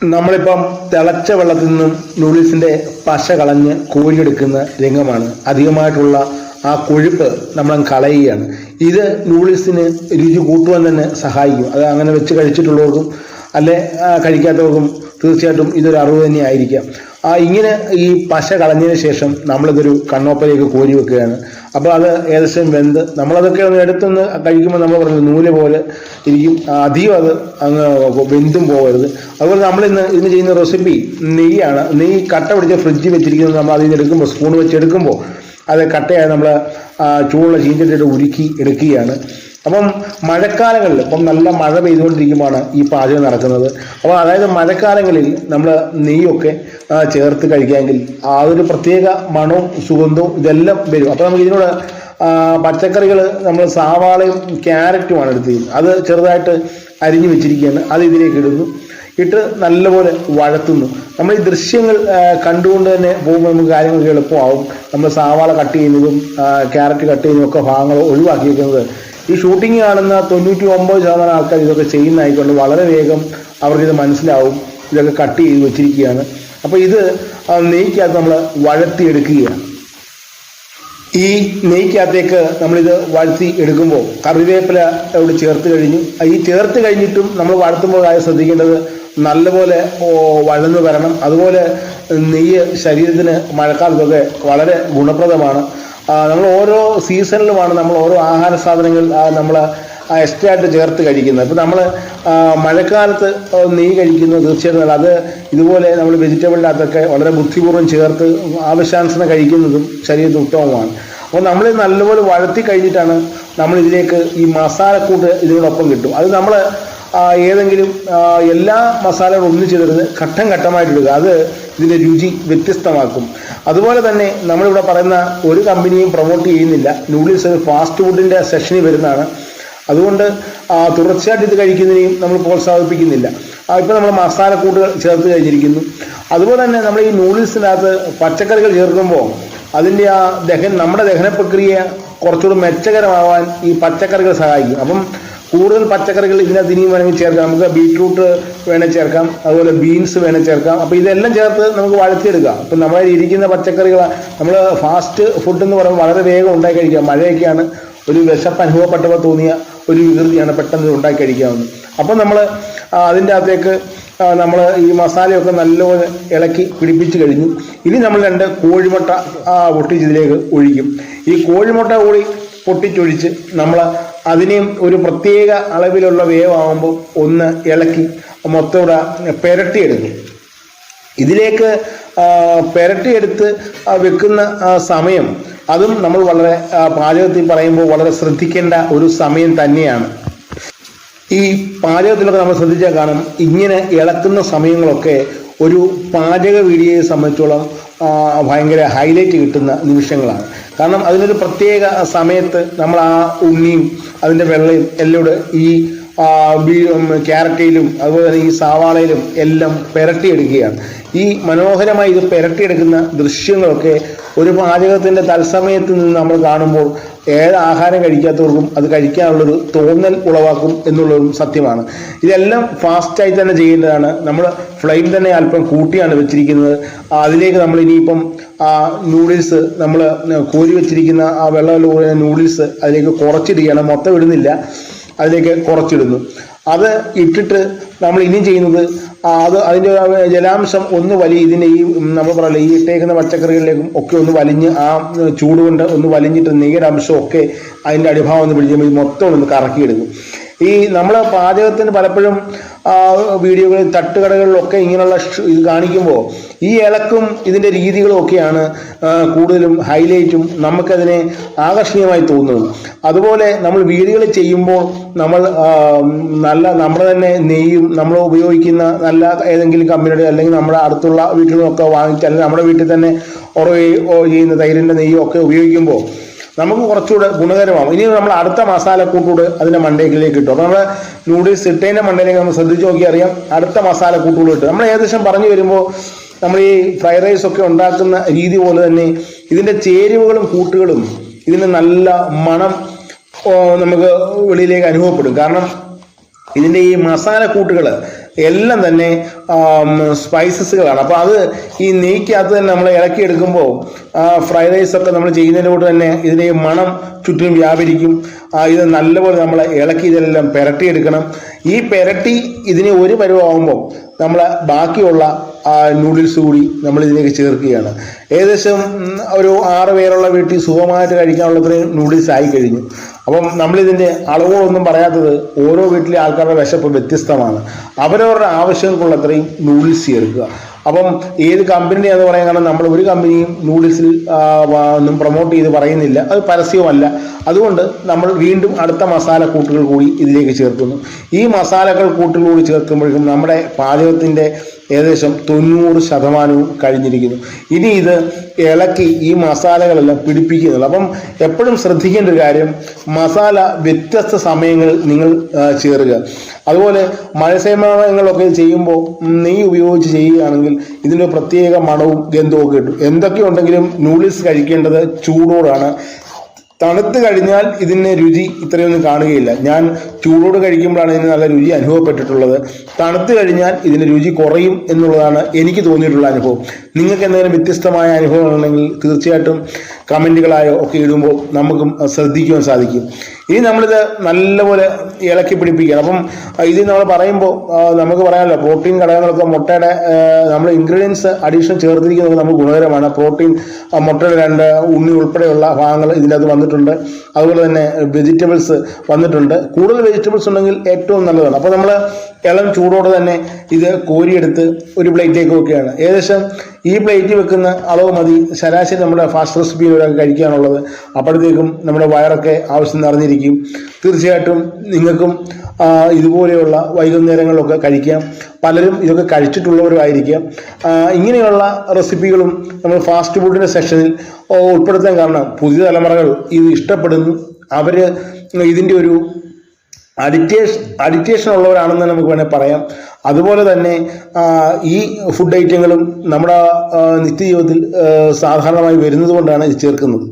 നമ്മളിപ്പം തിളച്ച വെള്ളത്തിൽ നിന്നും നൂഡിൽസിന്റെ പശ കളഞ്ഞ് കോരിയെടുക്കുന്ന രംഗമാണ്. അധികമായിട്ടുള്ള ആ കൊഴുപ്പ് നമ്മൾ കളയുകയാണ്. ഇത് നൂഡിൽസിന് രുചി കൂട്ടുവാൻ തന്നെ സഹായിക്കും. അത് അങ്ങനെ വെച്ച് കഴിച്ചിട്ടുള്ളവർക്കും അല്ലെ കഴിക്കാത്തവർക്കും തീർച്ചയായിട്ടും ഇതൊരു അറിവ് തന്നെ ആയിരിക്കാം. ആ ഇങ്ങനെ ഈ പശ കളഞ്ഞതിന് ശേഷം നമ്മളിതൊരു കണ്ണോപ്പലേക്ക് കോരി വെക്കുകയാണ്. അപ്പോൾ അത് ഏകദേശം വെന്ത് നമ്മളതൊക്കെ ഒന്ന് എടുത്തുനിന്ന് കഴിക്കുമ്പോൾ നമ്മൾ പറഞ്ഞു നൂൽ പോലെ ഇരിക്കും. അധികം അത് അങ്ങ് വെന്തും പോകരുത്. അതുപോലെ നമ്മൾ ഇന്ന് ഇന്ന് ചെയ്യുന്ന റെസിപ്പി നെയ്യാണ്. നെയ്യ് കട്ട പിടിച്ച ഫ്രിഡ്ജിൽ വെച്ചിരിക്കുന്നത് നമ്മൾ അതിൽ നിന്ന് എടുക്കുമ്പോൾ സ്പൂൺ വെച്ച് എടുക്കുമ്പോൾ അത് കട്ടയായി നമ്മൾ ചൂടുള്ള ചീഞ്ചട്ടിയിട്ട് ഉരുക്കി എടുക്കുകയാണ്. അപ്പം മഴക്കാലങ്ങളിൽ ഇപ്പം നല്ല മഴ പെയ്തുകൊണ്ടിരിക്കുമ്പോഴാണ് ഈ പാചകം നടക്കുന്നത്. അപ്പോൾ അതായത് മഴക്കാലങ്ങളിൽ നമ്മൾ നെയ്യൊക്കെ ചേർത്ത് കഴിക്കാമെങ്കിൽ ആ ഒരു പ്രത്യേക മണവും സുഗന്ധവും ഇതെല്ലാം വരും. അപ്പോൾ നമുക്ക് ഇതിനോട് പച്ചക്കറികൾ നമ്മൾ സാവാളയും ക്യാരറ്റുമാണ് എടുത്തിരിക്കുന്നത്. അത് ചെറുതായിട്ട് അരിഞ്ഞു വെച്ചിരിക്കുകയാണ്. അത് ഇതിലേക്ക് ഇടുന്നു. ഇട്ട് നല്ലപോലെ വഴത്തുന്നു. നമ്മൾ ഈ ദൃശ്യങ്ങൾ കണ്ടുകൊണ്ട് തന്നെ പോകുമ്പോൾ നമുക്ക് കാര്യങ്ങളൊക്കെ എളുപ്പമാവും. നമ്മൾ സാവാള കട്ട് ചെയ്യുന്നതും ക്യാരറ്റ് കട്ട് ചെയ്യുന്നതും ഒക്കെ ഭാഗങ്ങൾ ഒഴിവാക്കിയിരിക്കുന്നത് ഈ ഷൂട്ടിംഗ് കാണുന്ന തൊണ്ണൂറ്റി ഒമ്പത് ശതമാനം ആൾക്കാർ ഇതൊക്കെ ചെയ്യുന്നതായിക്കൊണ്ട് വളരെ വേഗം അവർക്കിത് മനസ്സിലാവും. ഇതൊക്കെ കട്ട് ചെയ്ത് വെച്ചിരിക്കുകയാണ്. അപ്പോൾ ഇത് നെയ്ക്കകത്ത് നമ്മൾ വഴത്തിയെടുക്കുകയാണ്. ഈ നെയ്ക്കകത്തേക്ക് നമ്മളിത് വഴത്തി എടുക്കുമ്പോൾ കറിവേപ്പില ഇവിടെ ചേർത്ത് കഴിഞ്ഞു. ഈ ചേർത്ത് കഴിഞ്ഞിട്ടും നമ്മൾ വഴത്തുമ്പോൾ കാര്യം ശ്രദ്ധിക്കേണ്ടത് നല്ലപോലെ വഴന്നു വരണം. അതുപോലെ നെയ്യ് ശരീരത്തിന് മഴക്കാലത്തൊക്കെ വളരെ ഗുണപ്രദമാണ്. നമ്മൾ ഓരോ സീസണിലുമാണ് നമ്മൾ ഓരോ ആഹാര സാധനങ്ങൾ നമ്മൾ എക്സ്ട്രാ ആയിട്ട് ചേർത്ത് കഴിക്കുന്നത്. ഇപ്പം നമ്മൾ മഴക്കാലത്ത് നെയ്യ് കഴിക്കുന്നത് തീർച്ചയായിട്ടും അത് ഇതുപോലെ നമ്മൾ വെജിറ്റബിളിന്റെ അകത്തൊക്കെ വളരെ ബുദ്ധിപൂർവം ചേർത്ത് ആവശ്യാനുസരണം കഴിക്കുന്നതും ശരീരത്തിന് ഉത്തമമാണ് അപ്പോൾ നമ്മൾ നല്ലപോലെ വഴത്തി കഴിഞ്ഞിട്ടാണ് നമ്മൾ ഇതിലേക്ക് ഈ മസാലക്കൂട്ട് ഇതിനോടൊപ്പം കിട്ടും. അത് നമ്മൾ ഏതെങ്കിലും എല്ലാ മസാലകളും ഒന്നിച്ചിടരുത് ഘട്ടം ഘട്ടമായിട്ടിടുക അത് ഇതിന്റെ രുചി വ്യത്യസ്തമാക്കും. അതുപോലെ തന്നെ നമ്മളിവിടെ പറയുന്ന ഒരു കമ്പനിയും പ്രൊമോട്ട് ചെയ്യുന്നില്ല. നൂഡിൽസ് ഒരു ഫാസ്റ്റ് ഫുഡിന്റെ സെഷനിൽ വരുന്നതാണ്. അതുകൊണ്ട് തുടർച്ചയായിട്ട് ഇത് കഴിക്കുന്നതിനെയും നമ്മൾ പ്രോത്സാഹിപ്പിക്കുന്നില്ല. ഇപ്പോൾ നമ്മൾ മസാലക്കൂട്ടുകൾ ചേർത്ത് കഴിഞ്ഞിരിക്കുന്നു. അതുപോലെ തന്നെ നമ്മൾ ഈ നൂഡിൽസിനകത്ത് പച്ചക്കറികൾ ചേർക്കുമ്പോൾ അതിന്റെ ആ ദഹൻ നമ്മുടെ ദഹന പ്രക്രിയ കുറച്ചുകൂടി മെച്ചകരമാവാൻ ഈ പച്ചക്കറികൾ സഹായിക്കും. അപ്പം കൂടുതൽ പച്ചക്കറികൾ ഇതിനകത്ത് ഇനിയും വേണമെങ്കിൽ ചേർക്കാം. നമുക്ക് ബീട്രൂട്ട് വേണേൽ ചേർക്കാം. അതുപോലെ ബീൻസ് വേണേൽ ചേർക്കാം. അപ്പോൾ ഇതെല്ലാം ചേർത്ത് നമുക്ക് വഴത്തിയെടുക്കാം അപ്പൊ നമ്മൾ ഇരിക്കുന്ന പച്ചക്കറികൾ നമ്മൾ ഫാസ്റ്റ് ഫുഡ് എന്ന് പറയുമ്പോൾ വളരെ വേഗം ഉണ്ടാക്കി കഴിക്കാം മഴയൊക്കെയാണ് ഒരു വിശപ്പ് അനുഭവപ്പെട്ടപ്പോൾ തോന്നിയ ഒരു വികൃതിയാണ് പെട്ടെന്ന് ഉണ്ടാക്കി കഴിക്കാവുന്നത്. അപ്പം നമ്മൾ അതിന്റെ അകത്തേക്ക് നമ്മൾ ഈ മസാലയൊക്കെ നല്ലപോലെ ഇളക്കി പിടിപ്പിച്ച് കഴിഞ്ഞു. ഇനി നമ്മൾ രണ്ട് കോഴിമുട്ട പൊട്ടിച്ചതിലേക്ക് ഒഴിക്കും. ഈ കോഴിമുട്ട കൂടി പൊട്ടിച്ചൊഴിച്ച് നമ്മൾ അതിനെയും ഒരു പ്രത്യേക അളവിലുള്ള വേവ് വേവാകുമ്പോൾ ഒന്ന് ഇളക്കി മൊത്തം പെരട്ടിയെടുക്കും. ഇതിലേക്ക് പെരട്ടിയെടുത്ത് വെക്കുന്ന സമയം അതും നമ്മൾ വളരെ പാചകത്തിൽ പറയുമ്പോൾ വളരെ ശ്രദ്ധിക്കേണ്ട ഒരു സമയം തന്നെയാണ്. ഈ പാചകത്തിലൊക്കെ നമ്മൾ ശ്രദ്ധിച്ചാൽ കാണും ഇങ്ങനെ ഇളക്കുന്ന സമയങ്ങളൊക്കെ ഒരു പാചക വീഡിയോയെ സംബന്ധിച്ചോളം ഭയങ്കര ഹൈലൈറ്റ് കിട്ടുന്ന നിമിഷങ്ങളാണ്. കാരണം അതിനൊരു പ്രത്യേക സമയത്ത് നമ്മൾ ആ ഉണ്ണിയും അതിന്റെ വെള്ളയും എല്ലാം ഈ ക്യാരറ്റയിലും അതുപോലെ തന്നെ ഈ സവാളയിലും എല്ലാം പെരട്ടിയെടുക്കുകയാണ്. ഈ മനോഹരമായി ഇത് പെരട്ടിയെടുക്കുന്ന ദൃശ്യങ്ങളൊക്കെ ഒരു പാചകത്തിന്റെ തത്സമയത്ത് നിന്ന് നമ്മൾ കാണുമ്പോൾ ഏത് ആഹാരം കഴിക്കാത്തവർക്കും അത് കഴിക്കാനുള്ളൊരു തോന്നൽ ഉളവാക്കും എന്നുള്ളതും സത്യമാണ്. ഇതെല്ലാം ഫാസ്റ്റായി തന്നെ ചെയ്യേണ്ടതാണ്. നമ്മൾ ഫ്ലെയിം തന്നെ അല്പം കൂട്ടിയാണ് വെച്ചിരിക്കുന്നത്. അതിലേക്ക് നമ്മൾ ഇനിയിപ്പം ആ നൂഡിൽസ് നമ്മൾ കോരി വെച്ചിരിക്കുന്ന ആ വെള്ളം നൂഡിൽസ് അതിലേക്ക് കുറച്ചിടുകയാണ്. മൊത്തം ഇടുന്നില്ല. അതിലേക്ക് കുറച്ചിടുന്നു അത് ഇട്ടിട്ട് നമ്മൾ ഇനിയും ചെയ്യുന്നത് അത് അതിന്റെ ജലാംശം ഒന്ന് വലി ഇതിന്റെ ഈ നമ്മൾ പറയില്ല ഈ ഇട്ടേക്കുന്ന പച്ചക്കറികളിലേക്കും ഒക്കെ ഒന്ന് വലിഞ്ഞ് ആ ചൂട് കൊണ്ട് ഒന്ന് വലിഞ്ഞിട്ട് നീരംശം ഒക്കെ അതിന്റെ അടിഭാവം ഒന്ന് പിടിച്ച് മൊത്തം ഒന്ന് കറക്കിയെടുക്കും ഈ നമ്മൾ പാചകത്തിന് പലപ്പോഴും വീഡിയോകളിൽ തട്ടുകടകളിലൊക്കെ ഇങ്ങനെയുള്ള ഇത് കാണിക്കുമ്പോൾ ഈ ഇളക്കും ഇതിന്റെ രീതികളും ഒക്കെയാണ് കൂടുതലും ഹൈലൈറ്റും നമുക്കതിനെ ആകർഷണീയമായി തോന്നുന്നത്. അതുപോലെ നമ്മൾ വീഡിയോകൾ ചെയ്യുമ്പോൾ നമ്മൾ നല്ല നമ്മുടെ തന്നെ നെയ്യും നമ്മൾ ഉപയോഗിക്കുന്ന നല്ല ഏതെങ്കിലും കമ്പനിയുടെ അല്ലെങ്കിൽ നമ്മുടെ അടുത്തുള്ള വീട്ടിൽ നിന്നൊക്കെ വാങ്ങിച്ച് അല്ലെങ്കിൽ നമ്മുടെ വീട്ടിൽ തന്നെ ഉറവ് ചെയ്യുന്ന തൈരിന്റെ നെയ്യും ഒക്കെ ഉപയോഗിക്കുമ്പോൾ നമുക്ക് കുറച്ചുകൂടെ ഗുണകരമാവും. ഇനി നമ്മൾ അടുത്ത മസാലക്കൂട്ടൂടെ അതിന്റെ മണ്ടയിലേക്ക് ഇട്ടു. അപ്പോൾ നമ്മൾ നൂഡിൽസ് ഇട്ടതിന്റെ മണ്ടയിലേക്ക് നമ്മൾ ശ്രദ്ധിച്ച് നോക്കി അറിയാം. അടുത്ത മസാലക്കൂട്ടുകൾ ഇട്ടു. നമ്മൾ ഏകദേശം പറഞ്ഞു വരുമ്പോൾ നമ്മൾ ഈ ഫ്രൈഡ് റൈസ് ഒക്കെ ഉണ്ടാക്കുന്ന രീതി പോലെ തന്നെ ഇതിന്റെ ചേരുവകളും കൂട്ടുകളും ഇതിന് നല്ല മണം നമുക്ക് വെളിയിലേക്ക് അനുഭവപ്പെടും. കാരണം ഇതിന്റെ ഈ മസാല കൂട്ടുകൾ എല്ലാം തന്നെ സ്പൈസസുകളാണ് അപ്പോൾ അത് ഈ നെയ്ക്കകത്ത് തന്നെ നമ്മൾ ഇളക്കി എടുക്കുമ്പോൾ ഫ്രൈഡ് റൈസ് ഒക്കെ നമ്മൾ ചെയ്യുന്നതിന്റെ കൂടെ തന്നെ ഇതിനെ മണം ചുറ്റും വ്യാപരിക്കും. ഇത് നല്ലപോലെ നമ്മൾ ഇളക്കി ഇതെല്ലാം പെരട്ടിയെടുക്കണം. ഈ പെരട്ടി ഇതിനെ ഒരു പരുവാകുമ്പോൾ നമ്മൾ ബാക്കിയുള്ള നൂഡിൽസ് കൂടി നമ്മൾ ഇതിലേക്ക് ചേർക്കുകയാണ്. ഏകദേശം ഒരു ആറ് പേരുള്ള വീട്ടിൽ സുഖമായിട്ട് കഴിക്കാനുള്ളത്രയും നൂഡിൽസ് ആയി കഴിഞ്ഞു. അപ്പം നമ്മളിതിന്റെ അളവുകളൊന്നും പറയാത്തത് ഓരോ വീട്ടിലെ ആൾക്കാരുടെ വിശപ്പ് വ്യത്യസ്തമാണ്. അവരവരുടെ ആവശ്യങ്ങൾക്കുള്ളത്രയും നൂഡിൽസ് ചേർക്കുക. അപ്പം ഏത് കമ്പനിയാന്ന് പറയാൻ കാരണം നമ്മൾ ഒരു കമ്പനിയും നൂഡിൽസിൽ ഒന്നും പ്രൊമോട്ട് ചെയ്ത് പറയുന്നില്ല. അത് പരസ്യവുമല്ല അതുകൊണ്ട് നമ്മൾ വീണ്ടും അടുത്ത മസാല കൂട്ടുകൾ കൂടി ഇതിലേക്ക് ചേർക്കുന്നു. ഈ മസാലകൾ കൂട്ടുകൾ കൂടി ചേർക്കുമ്പോഴേക്കും നമ്മുടെ പാചകത്തിന്റെ ഏകദേശം തൊണ്ണൂറ് ശതമാനവും കഴിഞ്ഞിരിക്കുന്നു. ഇനി ഇത് ഇളക്കി ഈ മസാലകളെല്ലാം പിടിപ്പിക്കുന്നുള്ളു അപ്പം എപ്പോഴും ശ്രദ്ധിക്കേണ്ട ഒരു കാര്യം മസാല വ്യത്യസ്ത സമയങ്ങളിൽ നിങ്ങൾ ചേർക്കുക അതുപോലെ മത്സ്യമങ്ങളൊക്കെ ചെയ്യുമ്പോൾ നെയ്യ് ഉപയോഗിച്ച് ചെയ്യുകയാണെങ്കിൽ ഇതിന്റെ പ്രത്യേക മണവും ഗന്ധവും ഒക്കെ കിട്ടും. എന്തൊക്കെ ഉണ്ടെങ്കിലും നൂഡിൽസ് കഴിക്കേണ്ടത് ചൂടോടാണ്. തണുത്ത് കഴിഞ്ഞാൽ ഇതിന് രുചി ഇത്രയൊന്നും കാണുകയില്ല. ഞാൻ ചൂടോട് കഴിക്കുമ്പോഴാണ് ഇതിന് നല്ല രുചി അനുഭവപ്പെട്ടിട്ടുള്ളത്. തണുത്ത് കഴിഞ്ഞാൽ ഇതിന് രുചി കുറയും എന്നുള്ളതാണ് എനിക്ക് തോന്നിയിട്ടുള്ള അനുഭവം. നിങ്ങൾക്ക് എന്തെങ്കിലും വ്യത്യസ്തമായ അനുഭവം ഉണ്ടെങ്കിൽ തീർച്ചയായിട്ടും കമന്റുകളായോ ഒക്കെ ഇടുമ്പോൾ നമുക്കും ശ്രദ്ധിക്കുവാൻ സാധിക്കും. ഇനി നമ്മളിത് നല്ലപോലെ ഇളക്കി പിടിപ്പിക്കണം അപ്പം ഇത് നമ്മൾ പറയുമ്പോൾ നമുക്ക് പറയാമല്ലോ പ്രോട്ടീൻ ഘടകങ്ങളൊക്കെ മുട്ടയുടെ നമ്മൾ ഇൻഗ്രീഡിയൻസ് അഡീഷണൽ ചേർത്തിരിക്കുന്നത് നമുക്ക് ഗുണകരമാണ്. പ്രോട്ടീൻ മുട്ടയുടെ രണ്ട് ഉണ്ണി ഉൾപ്പെടെയുള്ള ഭാഗങ്ങൾ ഇതിനകത്ത് വന്നിട്ടുണ്ട്. അതുപോലെ തന്നെ വെജിറ്റബിൾസ് വന്നിട്ടുണ്ട്. കൂടുതൽ വെജിറ്റബിൾസ് ഉണ്ടെങ്കിൽ ഏറ്റവും നല്ലതാണ്. അപ്പോൾ നമ്മൾ ഇളം ചൂടോടെ തന്നെ ഇത് കോരിയെടുത്ത് ഒരു പ്ലേറ്റിലേക്ക് വെക്കുകയാണ്. ഏകദേശം ഈ പ്ലേറ്റിൽ വെക്കുന്ന അളവ് മതി. ശരാശരി നമ്മുടെ ഫാസ്റ്റ് റെസിപ്പിയിൽ ഒരാൾക്ക് കഴിക്കാനുള്ളത് അപ്പോഴത്തേക്കും നമ്മുടെ വയറൊക്കെ ആവശ്യം നിറഞ്ഞിരിക്കും. തീർച്ചയായിട്ടും നിങ്ങൾക്കും ഇതുപോലെയുള്ള വൈകുന്നേരങ്ങളിലൊക്കെ കഴിക്കാം. പലരും ഇതൊക്കെ കഴിച്ചിട്ടുള്ളവരുമായിരിക്കാം. ഇങ്ങനെയുള്ള റെസിപ്പികളും നമ്മൾ ഫാസ്റ്റ് ഫുഡിന്റെ സെക്ഷനിൽ ഉൾപ്പെടുത്താൻ കാരണം പുതിയ തലമുറകൾ ഇത് ഇഷ്ടപ്പെടുന്നു. അവർ ഇതിന്റെ ഒരു അഡിറ്റേഷൻ അഡിറ്റേഷൻ ഉള്ളവരാണെന്ന് നമുക്ക് വേണേൽ പറയാം. അതുപോലെ തന്നെ ഈ ഫുഡ് ഐറ്റങ്ങളും നമ്മുടെ നിത്യജീവിതത്തിൽ സാധാരണമായി വരുന്നത് കൊണ്ടാണ് ഇത് ചേർക്കുന്നത്.